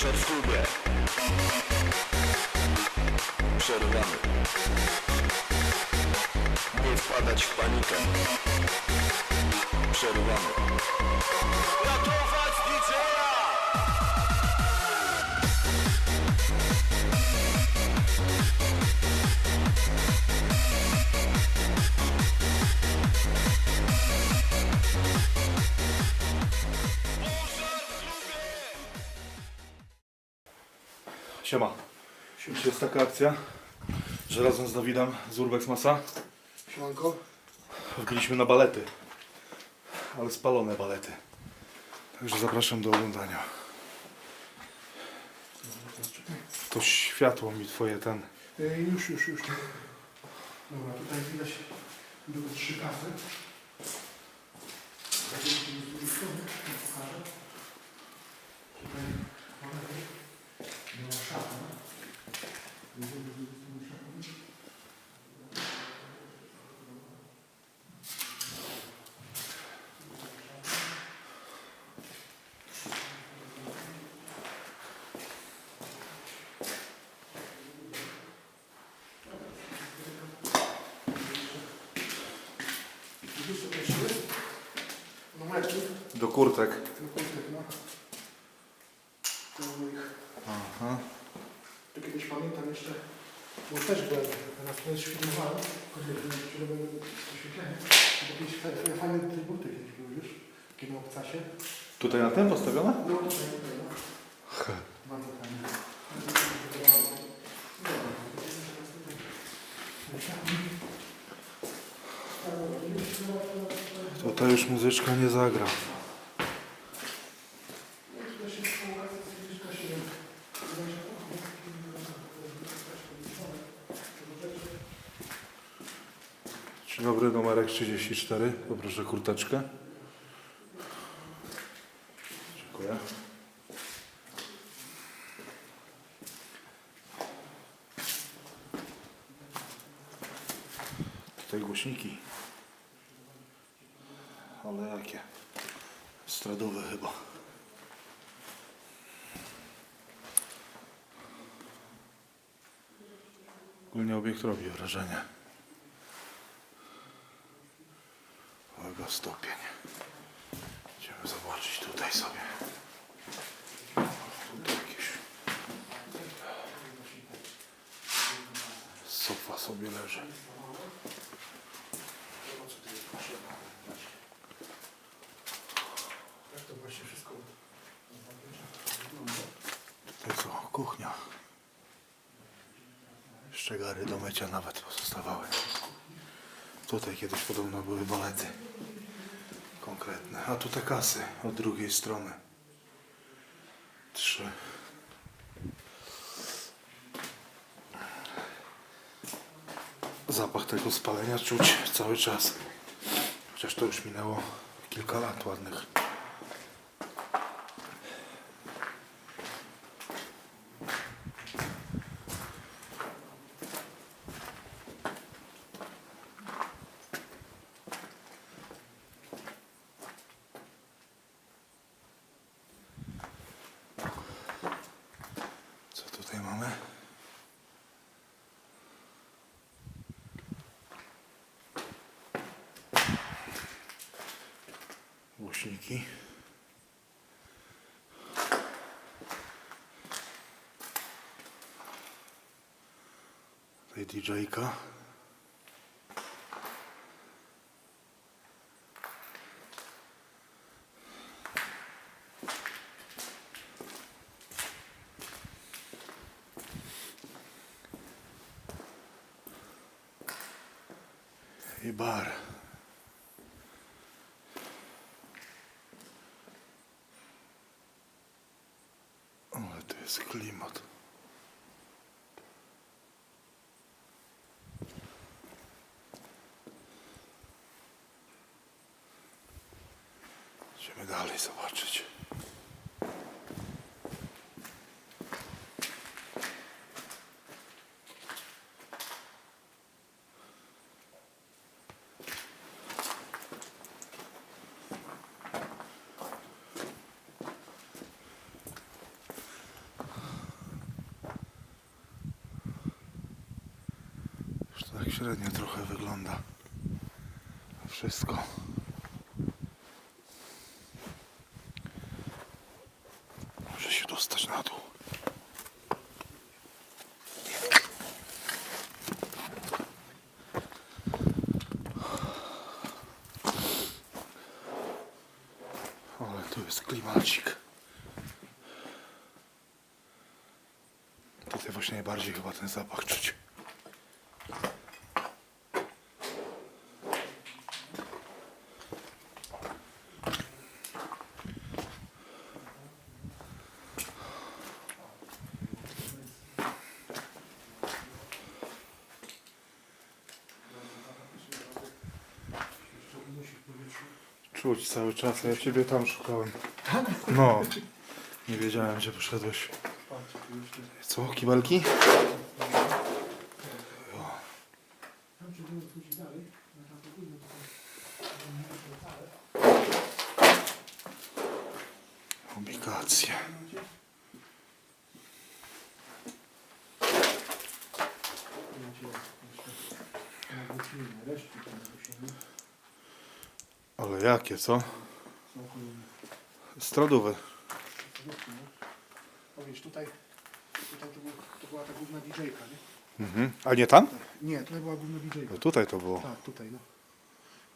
Pożar w klubie. Przerywamy. Nie wpadać w panikę. Przerywamy. Ratować DJ-a! Siema. Dzisiaj jest taka akcja, że razem z Dawidem z Urbex Masa Siemanko. wbiliśmy na balety. Ale spalone balety. Także zapraszam do oglądania. To światło mi twoje ten. E, już, już, już. Dobra, tutaj widać były trzy kasy. Będziemy tu z drugiej strony, ja pokażę. Tutaj mamy była szafa. Będziemy z drugiej strony szafą. Widzisz, co to jest? Numerki. Do kurtek. Ten kurtek, no. To moich Aha. To kiedyś pamiętam jeszcze, bo też byłem, raz kiedyś filmowałem, które były oświetlenie, to jakieś fajne trybuty kiedyś były już, takie na obcasie. Tutaj na ten postawione? No tutaj, tutaj, no. Bardzo fajne. Tutaj już muzyczka nie zagra. Dzień dobry, numerek 34. Poproszę kurteczkę. Dziękuję. Tutaj głośniki. Ale jakie? Stradowe chyba. Ogólnie obiekt robi wrażenie. Stopień. Idziemy zobaczyć tutaj sobie. Tutaj jakieś... Sofa sobie leży. Tutaj co? Kuchnia. Szczegary do mycia nawet pozostawały. Tutaj kiedyś podobno były balety. Konkretne. A tu te kasy od drugiej strony. Trzy. Zapach tego spalenia czuć cały czas. Chociaż to już minęło kilka lat ładnych. Co tutaj mamy? Głośniki. Tutaj DJ-ka. I bar. Ale to jest klimat. Idziemy dalej zobaczyć. Średnio trochę wygląda. Wszystko. Muszę się dostać na dół. Ale tu jest klimacik. Tutaj właśnie najbardziej chyba ten zapach czuć. Czuć cały czas, a ja ciebie tam szukałem. No. Nie wiedziałem, gdzie poszedłeś. Co? Kibelki? Tam czy było pójść dalej, na tamto górne Obligacje. Resztki tam musimy. Ale jakie, co? Są kolejne. Stradówy. O wiesz, tutaj, tutaj to, był, to była ta główna DJ-ka, nie? Mhm. A nie tam? Nie, tutaj była główna DJ-ka. No tutaj to było. Tak, tutaj, no.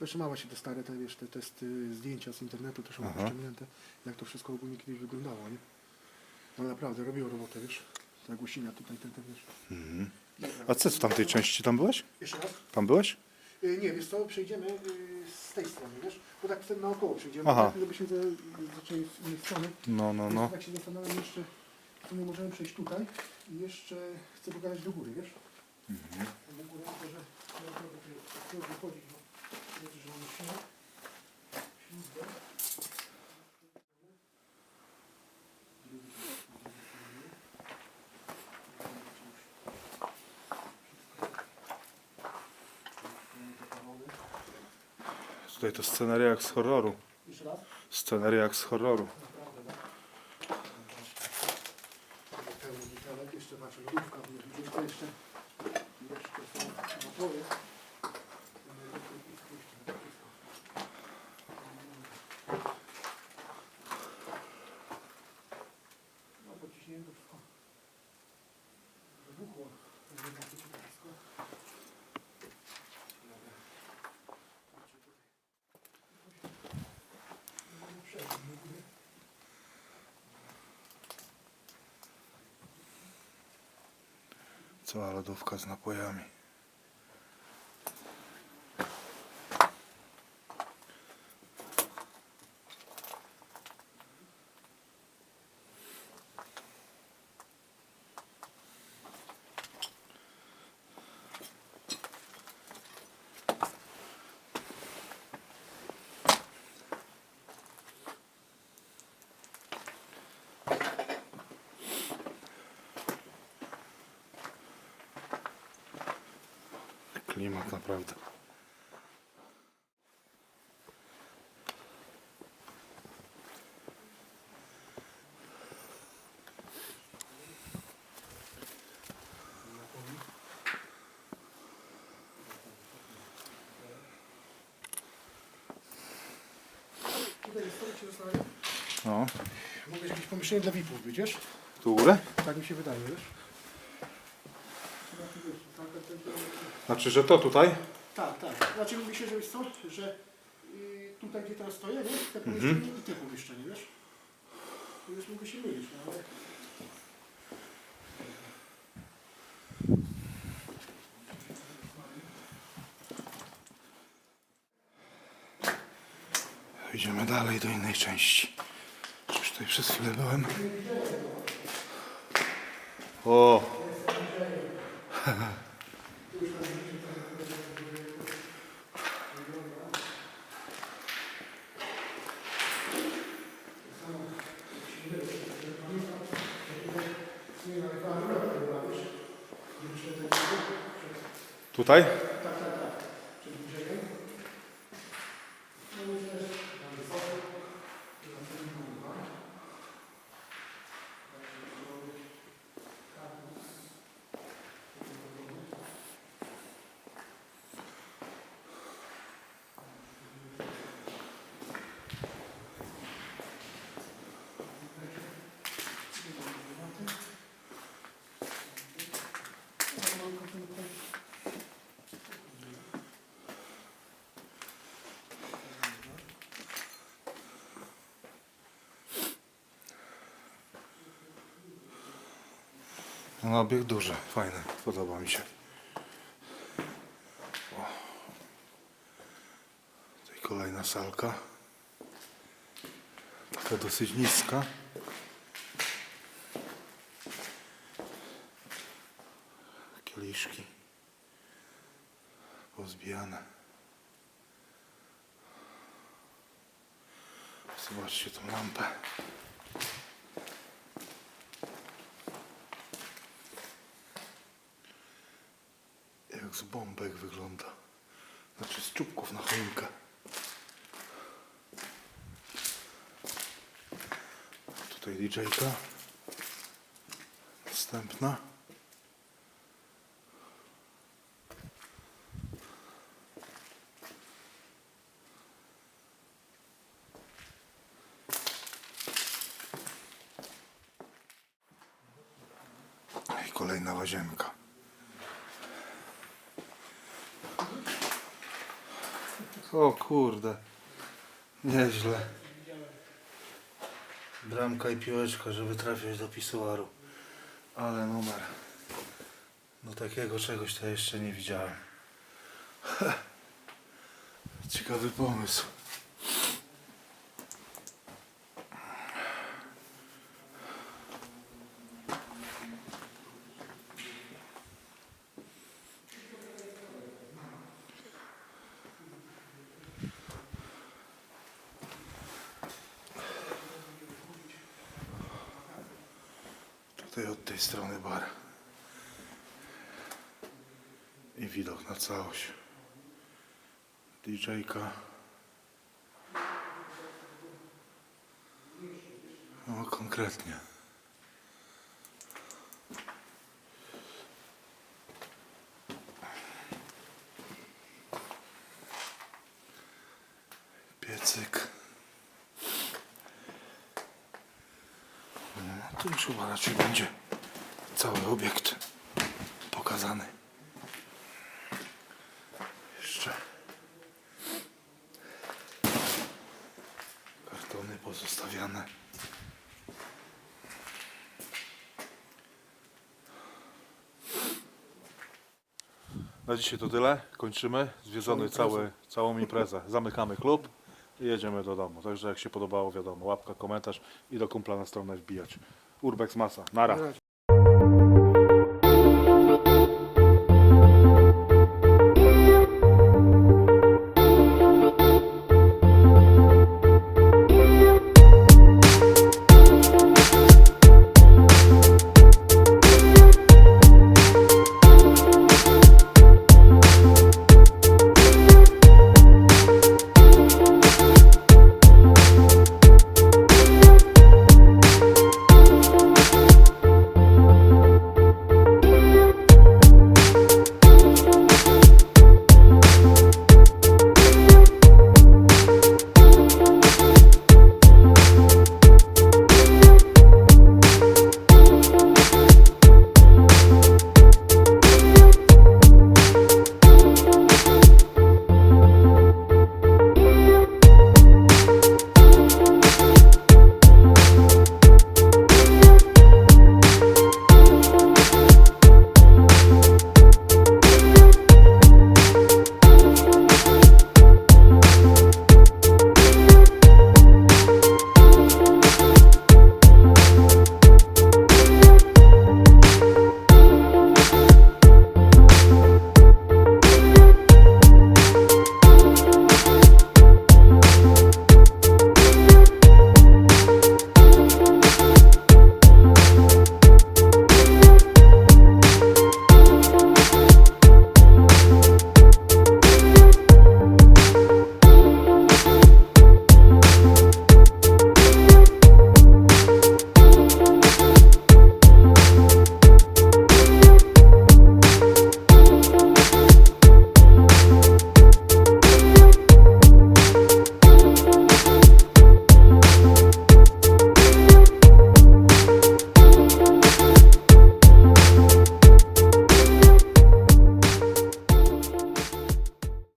Jeszcze mała się te stare, te, wiesz, te, te st- zdjęcia z internetu też mam Aha. ściągnięte, jak to wszystko ogólnie kiedyś wyglądało, nie? No naprawdę, robiło robotę, wiesz? Ta głosina tutaj, ten, ten, wiesz. Mhm. A co w tamtej części tam byłeś? Jeszcze raz? Tam byłeś? Y, Nie, wiesz co, przejdziemy y, z tej strony, wiesz? Bo tak wtedy naokoło przejdziemy, Aha. tak, żebyśmy za, zaczęli z innej strony. No, no, Więc no. Tak się zastanawiam jeszcze, co my możemy przejść tutaj i jeszcze chcę pokazać do góry, wiesz? Mhm. Do góry, tylko że ja naprawdę tutaj chcę wychodzić, bo wiecie, że mamy śnieg. Ślizgę. Tutaj to sceneria jak z horroru. Sceneria jak z horroru. Jeszcze jeszcze, jeszcze są napoje. svála dovkaz na pojami. Napojami. Klimat naprawdę. No. Mogę jakieś pomieszczenie dla VIP-ów wiesz? Tu u górę? Tak mi się wydaje, wiesz? Chyba tu wiesz, tak, tak, tak, tak. Znaczy, że to tutaj? Tak, tak. Znaczy mówi się, że wiesz co, że y, tutaj gdzie teraz stoję, nie? Te pomieszczenie i te pomieszczenie, wiesz? To już mogę się mylić, no ale... Idziemy dalej do innej części. Już tutaj przez chwilę byłem. O! Tutaj? No obieg duży, fajny, podoba mi się. Tutaj kolejna salka. Taka dosyć niska. Kieliszki pozbijane. Zobaczcie tą lampę. Jak z bombek wygląda. Znaczy z choinkę. Tutaj DJ-ka. Następna. I kolejna łazienka. O kurde. Nieźle. Bramka i piłeczka, żeby trafiać do pisuaru. Ale numer. No takiego czegoś to jeszcze nie widziałem. Ciekawy pomysł. Tutaj od tej strony bar. I widok na całość. DJ-ka. No konkretnie. Piecyk. No, tu już chyba raczej będzie cały obiekt pokazany. Jeszcze kartony pozostawiane. Na dzisiaj to tyle. Kończymy. Zwiedzony cały, całą imprezę. Zamykamy klub i jedziemy do domu. Także jak się podobało, wiadomo, łapka, komentarz i do kumpla na stronę wbijać. Urbex masa. Nara.